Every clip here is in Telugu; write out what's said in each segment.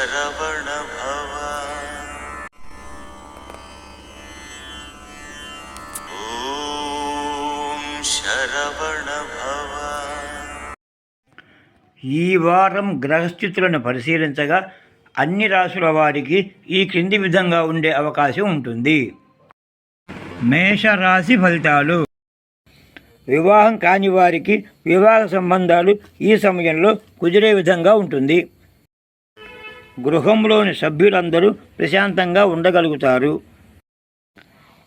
శరవణ భవ. ఓం శరవణ భవ. ఈ వారం గ్రహస్థితులను పరిశీలించగా అన్ని రాసుల వారికి ఈ క్రింది విధంగా ఉండే అవకాశం ఉంటుంది. మేషరాశి ఫలితాలు. వివాహం కాని వారికి వివాహ సంబంధాలు ఈ సమయంలో కుదిరే విధంగా ఉంటుంది. గృహంలోని సభ్యులందరూ ప్రశాంతంగా ఉండగలుగుతారు.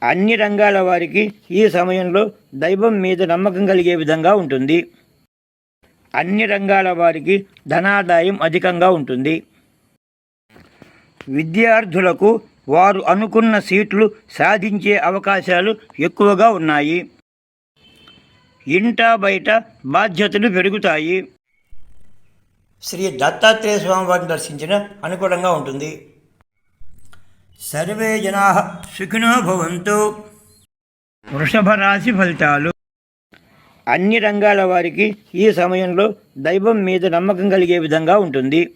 అన్ని రంగాల వారికి ఈ సమయంలో దైవం మీద నమ్మకం కలిగే విధంగా ఉంటుంది. అన్ని రంగాల వారికి ధనాదాయం అధికంగా ఉంటుంది. విద్యార్థులకు వారు అనుకున్న సీట్లు సాధించే అవకాశాలు ఎక్కువగా ఉన్నాయి. ఇంట బయట బాధ్యతలు పెరుగుతాయి. శ్రీ దత్తాత్రేయ స్వామి వారిని దర్శించిన అనుకూలంగా ఉంటుంది. సర్వే జనా సుఖినో భవంతు. వృషభ రాశి ఫలితాలు. అన్ని రంగాల వారికి ఈ సమయంలో దైవం మీద నమ్మకం కలిగే విధంగా ఉంటుంది.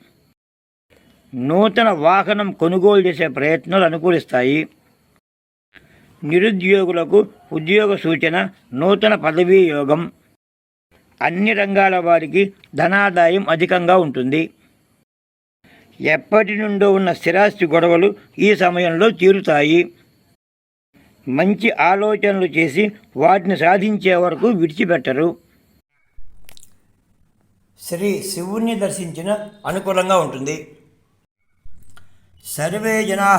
నూతన వాహనం కొనుగోలు చేసే ప్రయత్నాలు అనుకూలిస్తాయి. నిరుద్యోగులకు ఉద్యోగ సూచన నూతన పదవీ యోగం. అన్ని రంగాల వారికి ధనాదాయం అధికంగా ఉంటుంది. ఎప్పటి నుండో ఉన్న స్థిరాస్తి గొడవలు ఈ సమయంలో తీరుతాయి. మంచి ఆలోచనలు చేసి వాటిని సాధించే వరకు విడిచిపెట్టరు. శ్రీ శివుణ్ణి దర్శించిన అనుకూలంగా ఉంటుంది. సర్వే జనా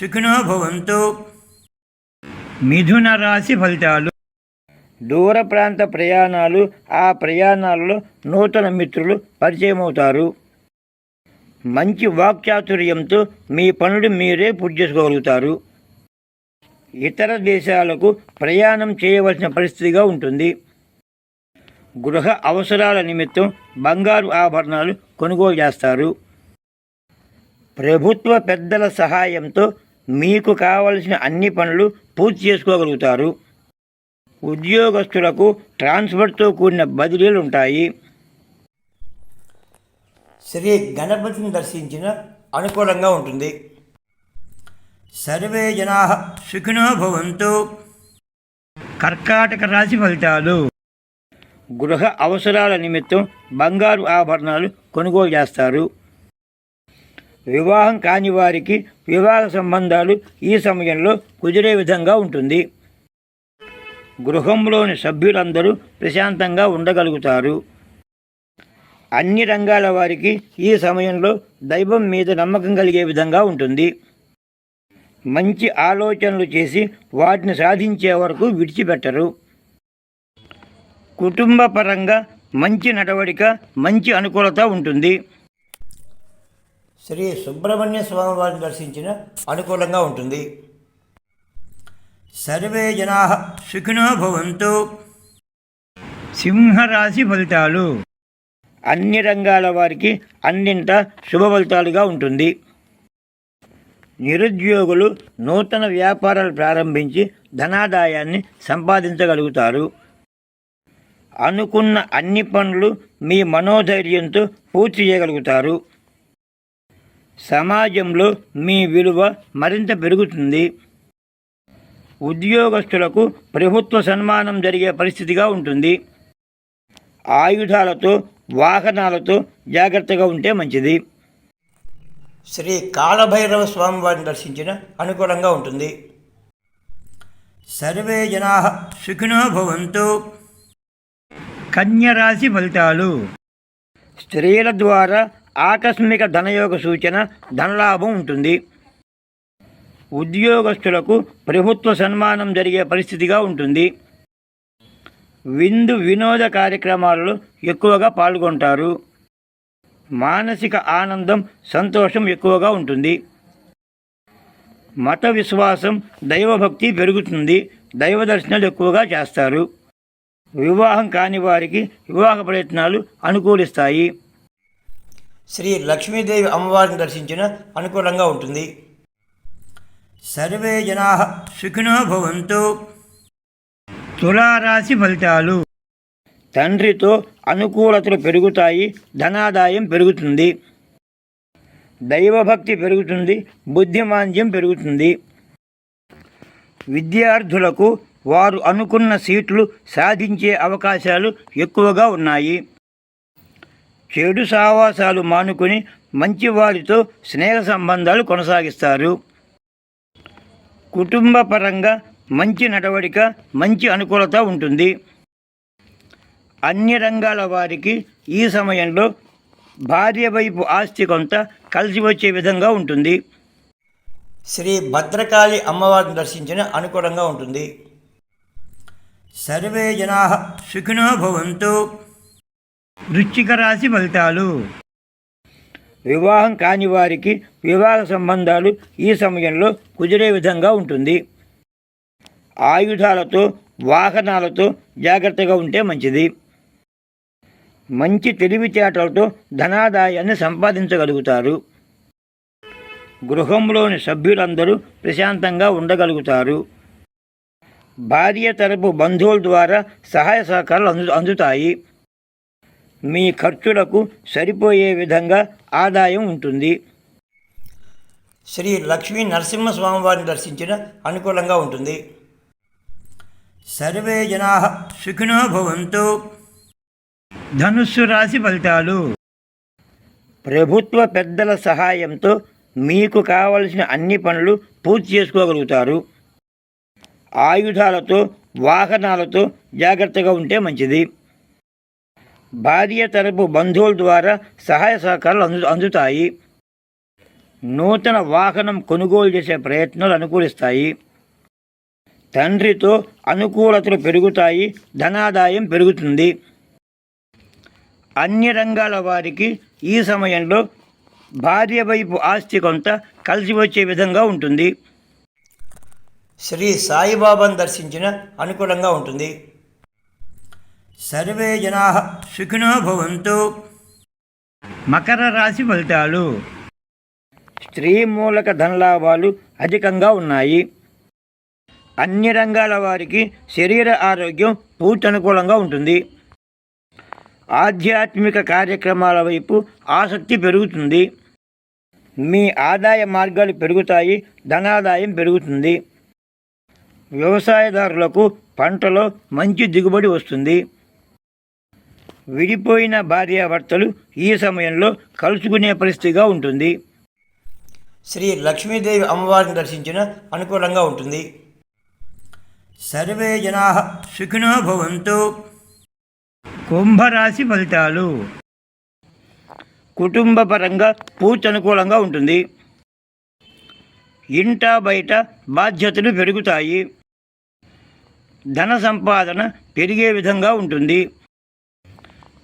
సుఖినో భవంతు. మిథున రాశి ఫలితాలు దూర ప్రాంత ప్రయాణాలు ఆ ప్రయాణాలలో నూతన మిత్రులు పరిచయమవుతారు. మంచి వాక్చాతుర్యంతో మీ పనులు మీరే పూర్తి చేసుకోగలుగుతారు. ఇతర దేశాలకు ప్రయాణం చేయవలసిన పరిస్థితిగా ఉంటుంది. గృహ అవసరాల నిమిత్తం బంగారు ఆభరణాలు కొనుగోలు చేస్తారు. ప్రభుత్వ పెద్దల సహాయంతో మీకు కావలసిన అన్ని పనులు పూర్తి చేసుకోగలుగుతారు. ఉద్యోగస్తులకు ట్రాన్స్ఫర్తో కూడిన బదిలీలు ఉంటాయి శ్రీ గణపతిని దర్శించిన అనుకూలంగా ఉంటుంది. సర్వే జనా సుఖినో భవంతు. కర్కాటక రాశి ఫలితాలు. గృహ అవసరాల నిమిత్తం బంగారు ఆభరణాలు కొనుగోలు చేస్తారు. వివాహం కాని వారికి వివాహ సంబంధాలు ఈ సమయంలో కుదిరే విధంగా ఉంటుంది. గృహంలోని సభ్యులందరూ ప్రశాంతంగా ఉండగలుగుతారు. అన్ని రంగాల వారికి ఈ సమయంలో దైవం మీద నమ్మకం కలిగే విధంగా ఉంటుంది. మంచి ఆలోచనలు చేసి వాటిని సాధించే వరకు విడిచిపెట్టరు. కుటుంబ పరంగా మంచి నడవడిక మంచి అనుకూలత ఉంటుంది. శ్రీ సుబ్రహ్మణ్య స్వామి వారిని దర్శించిన అనుకూలంగా ఉంటుంది. సర్వే జనా సుఖినో భవంతు. సింహరాశి ఫలితాలు. అన్ని రంగాల వారికి అన్నింట శుభ ఫలితాలుగా ఉంటుంది. నిరుద్యోగులు నూతన వ్యాపారాలు ప్రారంభించి ధనాదాయాన్ని సంపాదించగలుగుతారు. అనుకున్న అన్ని పనులు మీ మనోధైర్యంతో పూర్తి చేయగలుగుతారు. సమాజంలో మీ విలువ మరింత పెరుగుతుంది. ఉద్యోగస్తులకు ప్రభుత్వ సన్మానం జరిగే పరిస్థితిగా ఉంటుంది. ఆయుధాలతో వాహనాలతో జాగ్రత్తగా ఉంటే మంచిది. శ్రీ కాలభైరవ స్వామి వారిని దర్శించిన అనుకూలంగా ఉంటుంది. సర్వే జనా సుఖినో భవంతు. కన్యరాశి ఫలితాలు. స్త్రీల ద్వారా ఆకస్మిక ధనయోగ సూచన ధనలాభం ఉంటుంది. ఉద్యోగస్తులకు ప్రభుత్వ సన్మానం జరిగే పరిస్థితిగా ఉంటుంది. విందు వినోద కార్యక్రమాలలో ఎక్కువగా పాల్గొంటారు. మానసిక ఆనందం సంతోషం ఎక్కువగా ఉంటుంది. మత విశ్వాసం దైవభక్తి పెరుగుతుంది. దైవ దర్శనాలు ఎక్కువగా చేస్తారు. వివాహం కాని వారికి వివాహ ప్రయత్నాలు అనుకూలిస్తాయి. శ్రీ లక్ష్మీదేవి అమ్మవారిని దర్శించిన అనుకూలంగా ఉంటుంది. సర్వే జనా సుఖినో భవంతు. తులారాశి ఫలితాలు. తండ్రితో అనుకూలతలు పెరుగుతాయి ధనాదాయం పెరుగుతుంది. దైవభక్తి పెరుగుతుంది బుద్ధిమాంద్యం పెరుగుతుంది. విద్యార్థులకు వారు అనుకున్న సీట్లు సాధించే అవకాశాలు ఎక్కువగా ఉన్నాయి. చెడు సావాసాలు మానుకొని మంచి వారితో స్నేహ సంబంధాలు కొనసాగిస్తారు. కుటుంబ పరంగా మంచి నడవడిక మంచి అనుకూలత ఉంటుంది. అన్ని రంగాల వారికి ఈ సమయంలో భార్య వైపు ఆస్తి కొంత కలిసి వచ్చే విధంగా ఉంటుంది. శ్రీ భద్రకాళి అమ్మవారిని దర్శించిన అనుకూలంగా ఉంటుంది. సర్వే జనా సుఖినో భవంతు. వృశ్చిక రాశి ఫలితాలు. వివాహం కాని వారికి వివాహ సంబంధాలు ఈ సమయంలో కుదిరే విధంగా ఉంటుంది. ఆయుధాలతో వాహనాలతో జాగ్రత్తగా ఉంటే మంచిది. మంచి తెలివితేటలతో ధనాదాయాన్ని సంపాదించగలుగుతారు. గృహంలోని సభ్యులందరూ ప్రశాంతంగా ఉండగలుగుతారు. భార్య తరపు బంధువుల ద్వారా సహాయ సహకారాలు అందు అందుతాయి. మీ ఖర్చులకు సరిపోయే విధంగా ఆదాయం ఉంటుంది. శ్రీ లక్ష్మీ నరసింహస్వామి వారిని దర్శించిన అనుకూలంగా ఉంటుంది. సర్వే జనా సుఖినో భవంతు. ధనుస్సు రాశి ఫలితాలు. ప్రభుత్వ పెద్దల సహాయంతో మీకు కావలసిన అన్ని పనులు పూర్తి చేసుకోగలుగుతారు. ఆయుధాలతో వాహనాలతో జాగ్రత్తగా ఉంటే మంచిది. భార్య తరపు బంధువుల ద్వారా సహాయ సహకారాలు అందు అందుతాయి. నూతన వాహనం కొనుగోలు చేసే ప్రయత్నాలు అనుకూలిస్తాయి. తండ్రితో అనుకూలతలు పెరుగుతాయి ధనాదాయం పెరుగుతుంది. అన్ని రంగాల వారికి ఈ సమయంలో భార్య వైపు ఆస్తి కొంత కలిసి వచ్చే విధంగా ఉంటుంది. శ్రీ సాయిబాబాను దర్శించిన అనుకూలంగా ఉంటుంది. సర్వే జనా సుఖినో భవంతు. మకర రాశి ఫలితాలు. స్త్రీ మూలక ధనలాభాలు అధికంగా ఉన్నాయి. అన్ని రంగాల వారికి శరీర ఆరోగ్యం పూర్తి అనుకూలంగా ఉంటుంది. ఆధ్యాత్మిక కార్యక్రమాల వైపు ఆసక్తి పెరుగుతుంది. మీ ఆదాయ మార్గాలు పెరుగుతాయి ధనాదాయం పెరుగుతుంది. వ్యవసాయదారులకు పంటలో మంచి దిగుబడి వస్తుంది. విడిపోయిన భార్యాభర్తలు ఈ సమయంలో కలుసుకునే పరిస్థితిగా ఉంటుంది. శ్రీ లక్ష్మీదేవి అమ్మవారిని దర్శించిన అనుకూలంగా ఉంటుంది. సర్వే జనా సుఖినో భవంతు. కుంభరాశి ఫలితాలు. కుటుంబ పరంగా పూర్తి అనుకూలంగా ఉంటుంది. ఇంట బయట బాధ్యతలు పెరుగుతాయి. ధన సంపాదన పెరిగే విధంగా ఉంటుంది.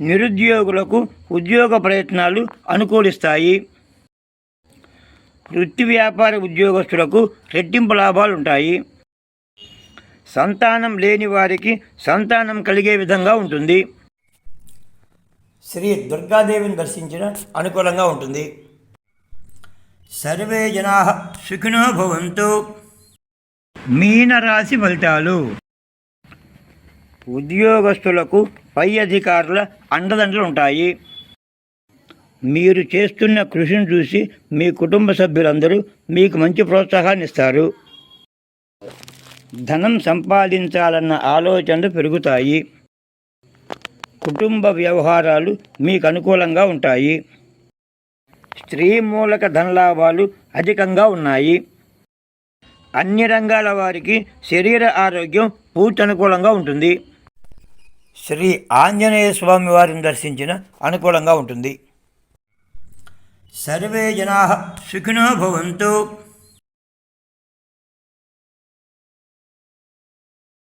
నిరుద్యోగులకు ఉద్యోగ ప్రయత్నాలు అనుకూలిస్తాయి. వృత్తి వ్యాపార ఉద్యోగస్తులకు రెట్టింపు లాభాలు ఉంటాయి. సంతానం లేని వారికి సంతానం కలిగే విధంగా ఉంటుంది. శ్రీ దుర్గాదేవిని దర్శించిన అనుకూలంగా ఉంటుంది. సర్వే జనా సుఖినో భవంతు. మీనరాశి ఫలితాలు. ఉద్యోగస్తులకు పై అధికారుల అండదండలు ఉంటాయి. మీరు చేస్తున్న కృషిని చూసి మీ కుటుంబ సభ్యులందరూ మీకు మంచి ప్రోత్సాహాన్ని ఇస్తారు. ధనం సంపాదించాలన్న ఆలోచనలు పెరుగుతాయి. కుటుంబ వ్యవహారాలు మీకు అనుకూలంగా ఉంటాయి. స్త్రీ మూలక ధనలాభాలు అధికంగా ఉన్నాయి. అన్ని రంగాల వారికి శరీర ఆరోగ్యం పూర్తి అనుకూలంగా ఉంటుంది. శ్రీ ఆంజనేయ స్వామి వారిని దర్శించిన అనుకూలంగా ఉంటుంది. సర్వే జనా సుఖినో భవంతు.